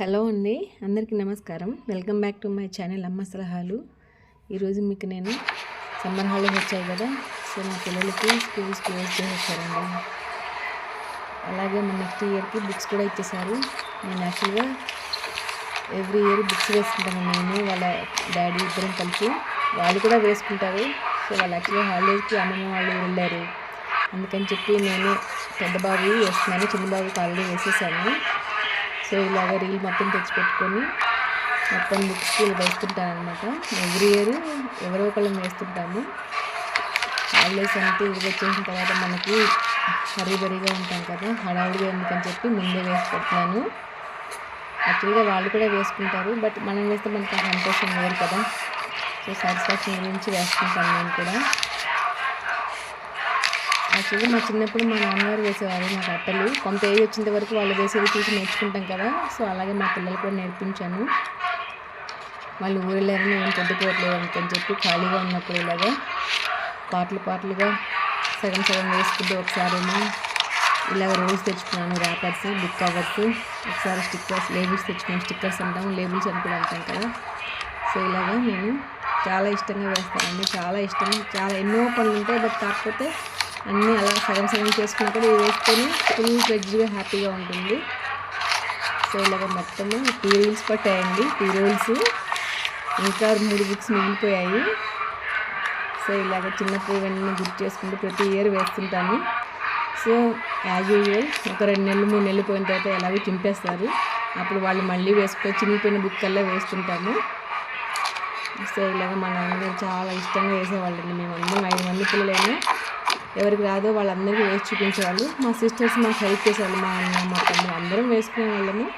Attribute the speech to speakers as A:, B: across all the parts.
A: Hello అండి అందరికీ నమస్కారం. Welcome back to my channel అమ్మ సలహాలు. ఈరోజు మీకు నేను సమ్మర్ హాలిడేస్ వచ్చాయి కదా సో మా పిల్లలకి స్కూల్స్ క్లోజ్ చేసేసారండి అలాగే మన నెక్స్ట్ ఇయర్కి బుక్స్ కూడా ఇచ్చేసారు నేను యాక్చువల్గా ఎవ్రీ ఇయర్ బుక్స్ వేసుకుంటాను. నేను వాళ్ళ డాడీ ఇద్దరం కలిసి. వాళ్ళు కూడా వేసుకుంటారు. సో వాళ్ళు యాక్చువల్గా హాలిడేస్కి అమ్మమ్మ వాళ్ళు వెళ్ళారు. అందుకని చెప్పి నేను పెద్ద బాబు వేస్తున్నాను చిన్న బాబుకి ఆల్రెడీ వేసేసాను. సో ఇలాగ రీల్ మొత్తం తెచ్చిపెట్టుకొని మొత్తం బుక్స్ వేస్తుంటాను అనమాట ఎవ్రీ ఇయర్ ఎవరో ఒకళ్ళం వేస్తుంటాము. హాలిడేస్ అంటే ఇది వచ్చేసిన తర్వాత మనకి హరీబరీగా ఉంటాం కదా హడావుడిగా ఎందుకని చెప్పి ముందే వేసి పెట్టినాను యాక్చువల్గా వాళ్ళు కూడా వేసుకుంటారు బట్ మనం వేస్తే మనకి సంతోషం వేరు కదా. సో సాటిస్ఫాక్షన్ గురించి వేసుకుంటాను నేను కూడా. యాక్చువల్గా మా చిన్నప్పుడు మా నాన్నగారు వేసేవారు నాకు అట్టలు కొంత ఏజ్ వచ్చేంత వరకు వాళ్ళు వేసేవి చూసి నేర్చుకుంటాం కదా. సో అలాగే మా పిల్లలు కూడా నేర్పించాను. వాళ్ళు ఊరెళ్ళారని ఏం పొద్దుకోవట్లేదు అని చెప్పి ఖాళీగా ఉన్నప్పుడు ఇలాగా పాటలు పాటలుగా సగం సగం వేసుకుంటే ఒకసారేమో ఇలాగ రోల్స్ తెచ్చుకున్నాను ర్యాపర్స్ బుక్ కవర్స్ ఒకసారి స్టిక్కర్స్ లేబుల్స్ తెచ్చుకున్నాను. స్టిక్కర్స్ అంటాం లేబుల్స్ అని కూడా అంటాం కదా. సో ఇలాగా నేను చాలా ఇష్టంగా వేస్తానండి. చాలా ఇష్టం. చాలా ఎన్నో పనులు ఉంటాయి బట్ కాకపోతే అన్నీ అలా సగం సగం చేసుకున్నా కూడా ఇది వేసుకొని ఫుల్ ఫ్లెడ్జ్గా హ్యాపీగా ఉంటుంది. సో ఇలాగ మొత్తము టీ రూల్స్ పట్టాయండి టీ రూల్స్. ఇంకా మూడు బుక్స్ మిగిలిపోయాయి. సో ఇలాగ చిన్నప్పుడు ఇవన్నీ గుర్తు చేసుకుంటూ ప్రతి ఇయర్ వేస్తుంటాను. సో యాజ్ యూజువల్ ఒక రెండు నెలలు మూడు నెలలు పోయిన తర్వాత ఎలాగో చింపేస్తారు. అప్పుడు వాళ్ళు మళ్ళీ వేసుకొని చినిగిపోయిన బుక్ కల్లా వేస్తుంటాము. సో ఇలాగ మా నాన్నగారు చాలా ఇష్టంగా వేసేవాళ్ళండి. మేము ఐదు మంది పిల్లలైనా ఎవరికి రాదో వాళ్ళందరికీ వేసి చూపించేవాళ్ళు. మా సిస్టర్స్ మాకు హెల్ప్ చేసేవాళ్ళు. మా అన్న మా తమ్ముడు అందరం వేసుకునే వాళ్ళము.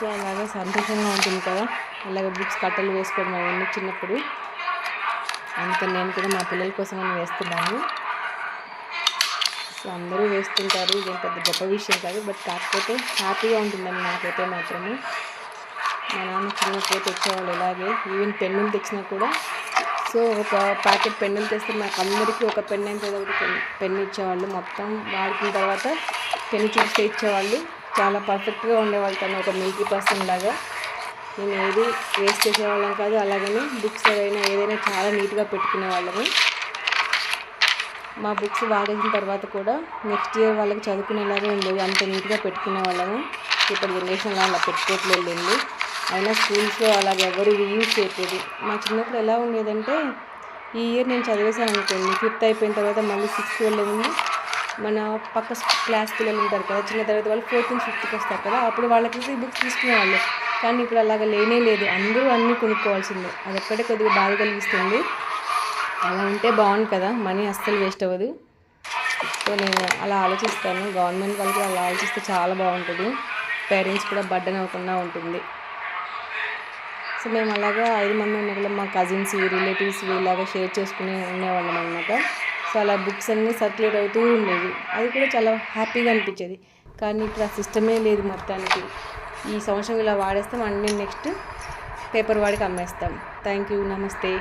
A: సో అలాగా సంతోషంగా ఉంటుంది కదా. అలాగే బుక్స్ కట్టలు వేసుకోవడం అవన్నీ చిన్నప్పుడు. అందుకని నేను కూడా మా పిల్లల కోసం అని వేస్తున్నాను. సో అందరూ వేస్తుంటారు. ఇదేం పెద్ద గొప్ప విషయం కాదు. బట్ కాకపోతే హ్యాపీగా ఉంటుందని నాకైతే మాత్రము. మా నాన్న చిన్నప్పుడు తెచ్చేవాళ్ళు ఇలాగే. ఈవెన్ పెన్నులు తెచ్చినా కూడా సో ఒక ప్యాకెట్ పెన్నులు తెస్తే మాకు అందరికీ ఒక పెన్ అయితే ఒకటి పెన్ పెన్ ఇచ్చేవాళ్ళు. మొత్తం వాడుకున్న తర్వాత పెన్ చూస్తే ఇచ్చేవాళ్ళు. చాలా పర్ఫెక్ట్గా ఉండేవాళ్ళు తను ఒక మిల్కీ పర్సన్ లాగా. మేము ఏది వేస్ట్ చేసేవాళ్ళం కాదు అలాగనే బుక్స్ ఏదైనా ఏదైనా చాలా నీట్గా పెట్టుకునే వాళ్ళము. మా బుక్స్ వాడేసిన తర్వాత కూడా నెక్స్ట్ ఇయర్ వాళ్ళకి చదువుకునేలాగా ఉండేది అంత నీట్గా పెట్టుకునే వాళ్ళము. ఇప్పుడు జనరేషన్లో అలా పెట్టుకోవట్లేదు అయినా స్కూల్స్లో అలాగ ఎవరు యూజ్ చేయట్లేదు. మా చిన్నప్పుడు ఎలా ఉండేదంటే ఈ ఇయర్ నేను చదివేసాను అనుకోండి ఫిఫ్త్ అయిపోయిన తర్వాత మళ్ళీ సిక్స్త్ వెళ్ళే మన పక్క క్లాస్ పిల్లలు ఉంటారు కదా చిన్న తర్వాత వాళ్ళు ఫోర్త్ నుంచి ఫిఫ్త్కి వస్తారు కదా అప్పుడు వాళ్ళకి ఈ బుక్స్ తీసుకునేవాళ్ళు. కానీ ఇప్పుడు అలాగ లేనే లేదు అందరూ అన్నీ కొనుక్కోవాల్సిందే. అది ఒక్కటే కొద్దిగా బాధ కలిగిస్తుంది. అలా ఉంటే బాగుంది కదా మనీ అస్సలు వేస్ట్ అవ్వదు. సో నేను అలా ఆలోచిస్తాను. గవర్నమెంట్ వాళ్ళకి అలా ఆలోచిస్తే చాలా బాగుంటుంది. పేరెంట్స్ కూడా బడ్డన్ అవ్వకుండా ఉంటుంది. సో మేము అలాగా ఐదు మంది ఉన్నప్పుడు మా కజిన్స్ రిలేటివ్స్ ఇలాగా షేర్ చేసుకుని ఉండేవాళ్ళం అనమాట సో అలా బుక్స్ అన్నీ సర్క్యులేట్ అవుతూ ఉండేవి. అది కూడా చాలా హ్యాపీగా అనిపించేది. కానీ ఇప్పుడు ఆ సిస్టమే లేదు మొత్తానికి. ఈ సంవత్సరం ఇలా వాడేస్తాం అన్నీ నెక్స్ట్ పేపర్ వాడికి అమ్మేస్తాం. థ్యాంక్ యూ నమస్తే